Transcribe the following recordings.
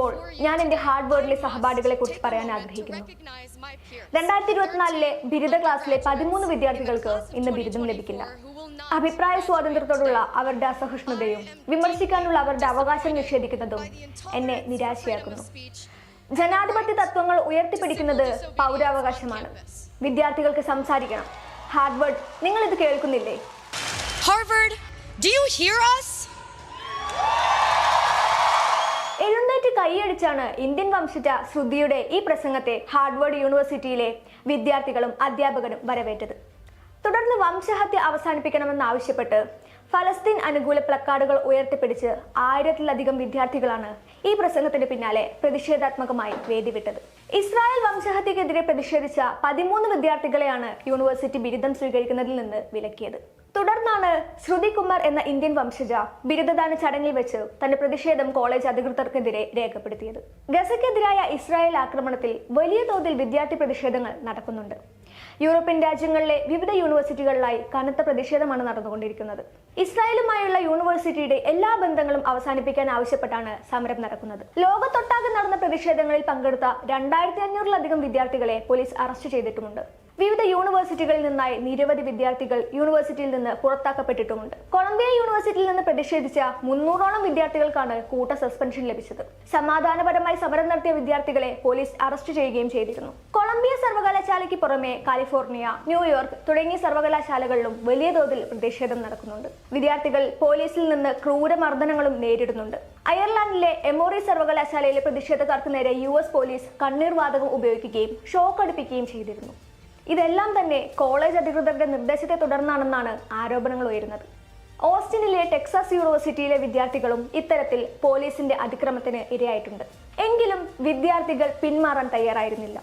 പറയുമ്പോൾ ഞാൻ എന്റെ ഹാർഡ് വേർഡിലെ സഹപാഠികളെ കുറിച്ച് പറയാൻ ആഗ്രഹിക്കുന്നു. രണ്ടായിരത്തി ഇരുപത്തിനാലിലെ ബിരുദ ക്ലാസ്സിലെ പതിമൂന്ന് വിദ്യാർത്ഥികൾക്ക് ഇന്ന് ബിരുദം ലഭിക്കില്ല. അഭിപ്രായ സ്വാതന്ത്ര്യത്തോടുള്ള അവരുടെ അസഹിഷ്ണുതയും വിമർശിക്കാനുള്ള അവരുടെ അവകാശം നിഷേധിക്കുന്നതും എന്നെ നിരാശയാക്കുന്നു. ജനാധിപത്യ തത്വങ്ങൾ ഉയർത്തിപ്പിടിക്കുന്നത് പൗരാവകാശമാണ്. വിദ്യാർത്ഥികൾക്ക് സംസാരിക്കണം. ഹാർഡ്വേർഡ് നിങ്ങൾ ഇത് കേൾക്കുന്നില്ലേ? Harvard, do you hear us? കൈയടിച്ചാണ് ഇന്ത്യൻ വംശജ ശ്രുതിയുടെ ഈ പ്രസംഗത്തെ ഹാർഡ്വേർഡ് യൂണിവേഴ്സിറ്റിയിലെ വിദ്യാർത്ഥികളും അധ്യാപകരും വരവേറ്റത്. തുടർന്ന് വംശഹത്യ അവസാനിപ്പിക്കണമെന്നാവശ്യപ്പെട്ട് ഫലസ്തീൻ അനുകൂല പ്ലക്കാർഡുകൾ ഉയർത്തിപ്പിടിച്ച് ആയിരത്തിലധികം വിദ്യാർത്ഥികളാണ് ഈ പ്രസംഗത്തിന് പിന്നാലെ പ്രതിഷേധാത്മകമായി വേദി വിട്ടത് ഇസ്രായേൽ വംശഹത്യക്കെതിരെ പ്രതിഷേധിച്ച പതിമൂന്ന് വിദ്യാർത്ഥികളെയാണ് യൂണിവേഴ്സിറ്റി ബിരുദം സ്വീകരിക്കുന്നതിൽ നിന്ന് വിലക്കിയത്. തുടർന്നാണ് ശ്രുതി കുമാർ എന്ന ഇന്ത്യൻ വംശജ ബിരുദദാന ചടങ്ങിൽ വെച്ച് തന്റെ പ്രതിഷേധം കോളേജ് അധികൃതർക്കെതിരെ രേഖപ്പെടുത്തിയത്. ഗസയ്ക്കെതിരായ ഇസ്രായേൽ ആക്രമണത്തിൽ വലിയ തോതിൽ വിദ്യാർത്ഥി പ്രതിഷേധങ്ങൾ നടക്കുന്നുണ്ട്. യൂറോപ്യൻ രാജ്യങ്ങളിലെ വിവിധ യൂണിവേഴ്സിറ്റികളിലായി കനത്ത പ്രതിഷേധമാണ് നടന്നുകൊണ്ടിരിക്കുന്നത്. ഇസ്രായേലുമായുള്ള യൂണിവേഴ്സിറ്റിയുടെ എല്ലാ ബന്ധങ്ങളും അവസാനിപ്പിക്കാൻ ആവശ്യപ്പെട്ടാണ് സമരം നടക്കുന്നത്. ലോകത്തൊട്ടാകെ നടന്ന പ്രതിഷേധങ്ങളിൽ പങ്കെടുത്ത രണ്ടായിരത്തി അഞ്ഞൂറിലധികം വിദ്യാർത്ഥികളെ പോലീസ് അറസ്റ്റ് ചെയ്തിട്ടുമുണ്ട്. വിവിധ യൂണിവേഴ്സിറ്റികളിൽ നിന്നായി നിരവധി വിദ്യാർത്ഥികൾ യൂണിവേഴ്സിറ്റിയിൽ നിന്ന് പുറത്താക്കപ്പെട്ടിട്ടുമുണ്ട്. കൊളംബിയ യൂണിവേഴ്സിറ്റിയിൽ നിന്ന് പ്രതിഷേധിച്ച മുന്നൂറോളം വിദ്യാർത്ഥികൾക്കാണ് കൂട്ട സസ്പെൻഷൻ ലഭിച്ചത്. സമാധാനപരമായി സമരം നടത്തിയ വിദ്യാർത്ഥികളെ പോലീസ് അറസ്റ്റ് ചെയ്യുകയും ചെയ്തിരുന്നു. കൊളംബിയ സർവകലാശാലയ്ക്ക് പുറമെ കാലിഫോർണിയ ന്യൂയോർക്ക് തുടങ്ങിയ സർവകലാശാലകളിലും വലിയ തോതിൽ പ്രതിഷേധം നടക്കുന്നുണ്ട്. വിദ്യാർത്ഥികൾ പോലീസിൽ നിന്ന് ക്രൂരമർദ്ദനങ്ങളും നേരിടുന്നുണ്ട്. അയർലാൻഡിലെ എമോറി സർവകലാശാലയിലെ പ്രതിഷേധക്കാർക്ക് നേരെ യു എസ് പോലീസ് കണ്ണീർ വാതകം ഉപയോഗിക്കുകയും ഷോക്ക് അടുപ്പിക്കുകയും ചെയ്തിരുന്നു. ഇതെല്ലാം തന്നെ കോളേജ് അധികൃതരുടെ നിർദ്ദേശത്തെ തുടർന്നാണെന്നാണ് ആരോപണങ്ങൾ ഉയരുന്നത്. ഓസ്റ്റിനിലെ ടെക്സാസ് യൂണിവേഴ്സിറ്റിയിലെ വിദ്യാർത്ഥികളും ഇത്തരത്തിൽ പോലീസിന്റെ അതിക്രമത്തിന് ഇരയായിട്ടുണ്ട്. എങ്കിലും വിദ്യാർത്ഥികൾ പിന്മാറാൻ തയ്യാറായിരുന്നില്ല.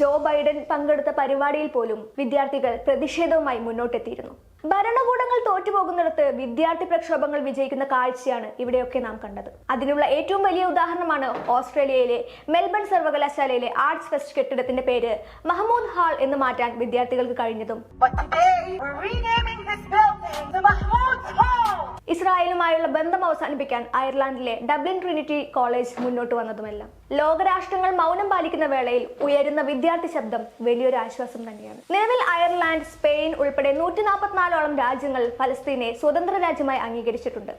ജോ ബൈഡൻ പങ്കെടുത്ത പരിപാടിയിൽ പോലും വിദ്യാർത്ഥികൾ പ്രതിഷേധവുമായി മുന്നോട്ടെത്തിയിരുന്നു. ഭരണകൂടങ്ങൾ തോറ്റുപോകുന്നിടത്ത് വിദ്യാർത്ഥി പ്രക്ഷോഭങ്ങൾ വിജയിക്കുന്ന കാഴ്ചയാണ് ഇവിടെയൊക്കെ നാം കണ്ടത്. അതിനുള്ള ഏറ്റവും വലിയ ഉദാഹരണമാണ് ഓസ്ട്രേലിയയിലെ മെൽബൺ സർവകലാശാലയിലെ ആർട്സ് ഫെസ്റ്റ് കെട്ടിടത്തിന്റെ പേര് മഹമ്മൂദ് ഹാൾ എന്ന് മാറ്റാൻ വിദ്യാർത്ഥികൾക്ക് കഴിഞ്ഞതും. ഇസ്രായേലുമായുള്ള ബന്ധം അവസാനിപ്പിക്കാൻ അയർലാൻഡിലെ ഡബ്ലിൻ ട്രിനിറ്റി കോളേജ് മുന്നോട്ട് വന്നതുമെല്ലാം. ലോകരാഷ്ട്രങ്ങൾ മൗനം പാലിക്കുന്ന വേളയിൽ ഉയരുന്ന വിദ്യാർത്ഥി ശബ്ദം വലിയൊരു ആശ്വാസം തന്നെയാണ്. നിലവിൽ അയർലാൻഡ് സ്പെയിൻ ഉൾപ്പെടെ നൂറ്റി നാൽപ്പത്തിനാലോളം രാജ്യങ്ങൾ ഫലസ്തീനെ സ്വതന്ത്ര രാജ്യമായി അംഗീകരിച്ചിട്ടുണ്ട്.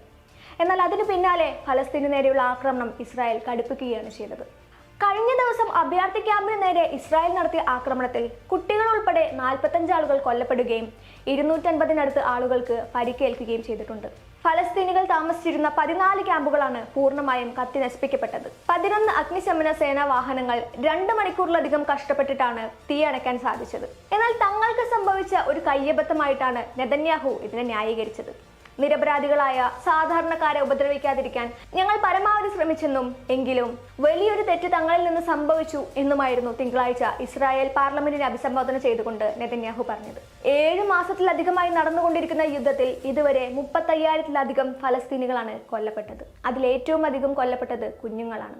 എന്നാൽ അതിനു പിന്നാലെ ഫലസ്തീന് നേരെയുള്ള ആക്രമണം ഇസ്രായേൽ കടുപ്പിക്കുകയാണ് ചെയ്തത്. കഴിഞ്ഞ ദിവസം അഭയാർത്ഥി ക്യാമ്പിന് നേരെ ഇസ്രായേൽ നടത്തിയ ആക്രമണത്തിൽ കുട്ടികൾ ഉൾപ്പെടെ നാൽപ്പത്തഞ്ച് ആളുകൾ കൊല്ലപ്പെടുകയും ഇരുന്നൂറ്റൻപതിനടുത്ത് ആളുകൾക്ക് പരിക്കേൽക്കുകയും ചെയ്തിട്ടുണ്ട്. ഫലസ്തീനികൾ താമസിച്ചിരുന്ന പതിനാല് ക്യാമ്പുകളാണ് പൂർണമായും കത്തി നശിപ്പിക്കപ്പെട്ടത്. പതിനൊന്ന് അഗ്നിശമന സേനാ വാഹനങ്ങൾ രണ്ട് മണിക്കൂറിലധികം കഷ്ടപ്പെട്ടിട്ടാണ് തീ അണയ്ക്കാൻ സാധിച്ചത്. എന്നാൽ തങ്ങൾക്ക് സംഭവിച്ച ഒരു കയ്യബദ്ധമായിട്ടാണ് നെതന്യാഹു ഇതിനെ ന്യായീകരിച്ചത്. നിരപരാധികളായ സാധാരണക്കാരെ ഉപദ്രവിക്കാതിരിക്കാൻ ഞങ്ങൾ പരമാവധി ശ്രമിച്ചെന്നും എങ്കിലും വലിയൊരു തെറ്റ് തങ്ങളിൽ നിന്ന് സംഭവിച്ചു എന്നുമായിരുന്നു തിങ്കളാഴ്ച ഇസ്രായേൽ പാർലമെന്റിനെ അഭിസംബോധന ചെയ്തുകൊണ്ട് നെതന്യാഹു പറഞ്ഞത്. ഏഴ് മാസത്തിലധികമായി നടന്നുകൊണ്ടിരിക്കുന്ന യുദ്ധത്തിൽ ഇതുവരെ മുപ്പത്തയ്യായിരത്തിലധികം ഫലസ്തീനികളാണ് കൊല്ലപ്പെട്ടത്. അതിൽ ഏറ്റവും അധികം കൊല്ലപ്പെട്ടത് കുഞ്ഞുങ്ങളാണ്.